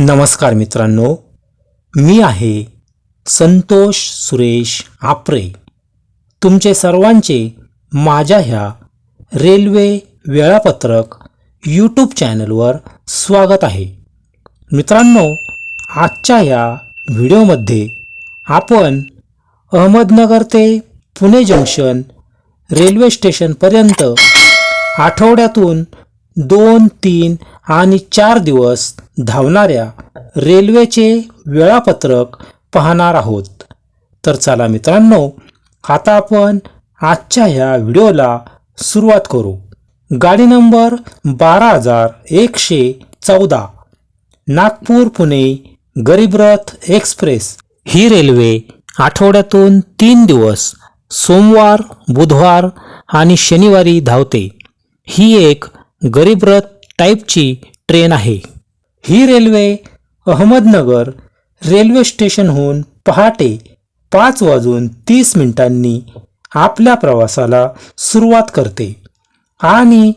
नमस्कार मित्रांनो मी आहे संतोष सुरेश आपरे. तुमचे सर्वांचे माझ्या ह्या रेल्वे वेळापत्रक यूट्यूब चॅनलवर स्वागत आहे. मित्रांनो आजच्या या व्हिडिओमध्ये आपण अहमदनगर ते पुणे जंक्शन रेल्वे स्टेशनपर्यंत आठवड्यातून दोन तीन आणि चार दिवस धावणाऱ्या रेल्वेचे वेळापत्रक पाहणार आहोत. तर चला मित्रांनो आता आपण आजच्या ह्या व्हिडिओला सुरुवात करू. गाडी नंबर बारा हजार एकशे चौदा नागपूर पुणे गरीबरथ एक्सप्रेस. ही रेल्वे आठवड्यातून तीन दिवस सोमवार बुधवार आणि शनिवारी धावते. ही एक गरीबरथ टाईपची ट्रेन आहे. ही रेल्वे अहमदनगर रेल्वे स्टेशनहून पहाटे पाच वाजून तीस मिनिटांनी आपल्या प्रवासाला सुरुवात करते आणि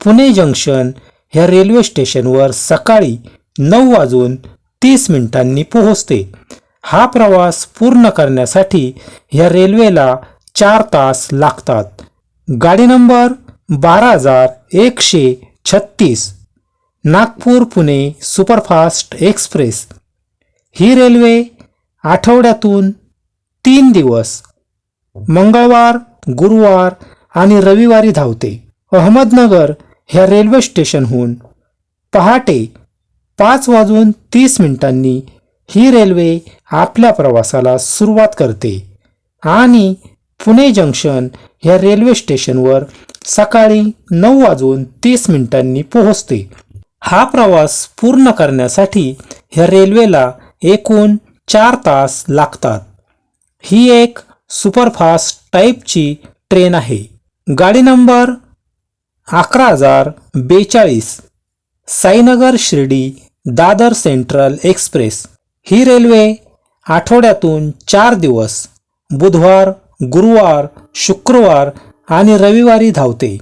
पुणे जंक्शन ह्या रेल्वे स्टेशनवर सकाळी नऊ वाजून तीस मिनिटांनी पोहोचते. हा प्रवास पूर्ण करण्यासाठी ह्या रेल्वेला चार तास लागतात. गाडी नंबर बारा हजार एकशे छत्तीस नागपूर पुणे सुपरफास्ट एक्सप्रेस. ही रेल्वे आठवड्यातून तीन दिवस मंगळवार गुरुवार आणि रविवारी धावते. अहमदनगर ह्या रेल्वे स्टेशनहून पहाटे पाच वाजून तीस मिनिटांनी ही रेल्वे आपल्या प्रवासाला सुरुवात करते आणि पुणे जंक्शन ह्या रेल्वे स्टेशनवर सकाळी नऊ वाजून तीस मिनिटांनी पोहोचते. हा प्रवास पूर्ण करण्यासाठी ह्या रेल्वेला एकूण चार तास लागतात. ही एक सुपरफास्ट टाईपची ट्रेन आहे. गाडी नंबर अकरा हजार बेचाळीस साईनगर शिर्डी दादर सेंट्रल एक्सप्रेस. ही रेल्वे आठवड्यातून चार दिवस बुधवार गुरुवार शुक्रवार आणि रविवारी धावते.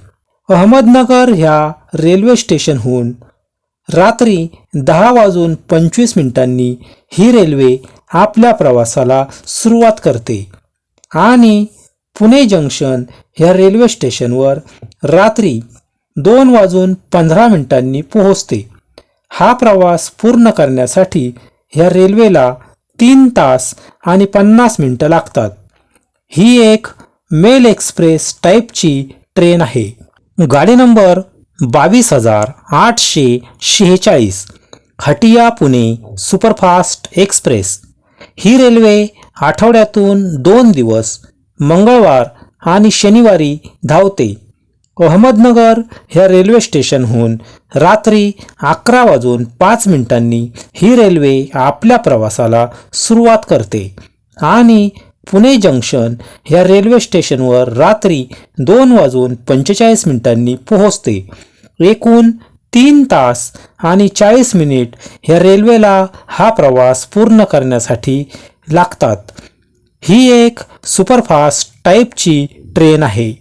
अहमदनगर ह्या रेल्वे स्टेशनहून रात्री दहा वाजून पंचवीस मिनिटांनी ही रेल्वे आपल्या प्रवासाला सुरुवात करते. आणि पुणे जंक्शन ह्या रेल्वे स्टेशनवर रात्री दोन वाजून पंधरा मिनिटांनी पोहोचते. हा प्रवास पूर्ण करण्यासाठी ह्या रेल्वेला तीन तास आणि पन्नास मिनटं लागतात. ही एक मेल एक्सप्रेस टाईपची ट्रेन आहे. गाडी नंबर बावीस हजार आठशे शेहेचाळीस हटिया पुणे सुपरफास्ट एक्सप्रेस. ही रेल्वे आठवड्यातून दोन दिवस मंगळवार आणि शनिवारी धावते. अहमदनगर ह्या रेल्वे स्टेशनहून रात्री अकरा वाजून पाच मिनिटांनी ही रेल्वे आपल्या प्रवासाला सुरुवात करते आणि पुणे जंक्शन ह्या रेल्वे स्टेशनवर रात्री दोन वाजून पंचेचाळीस मिनिटांनी पोहोचते. एकूण तीन तास आणि चाळीस मिनिट ह्या रेल्वेला हा प्रवास पूर्ण करण्यासाठी लागतात. ही एक सुपरफास्ट टाईपची ट्रेन आहे.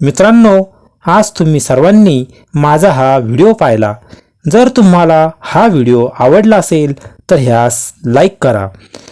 मित्रांनो आज तुम्ही सर्वांनी माझा हा व्हिडिओ पाहिला. जर तुम्हाला हा व्हिडिओ आवडला असेल तर ह्यास लाईक करा.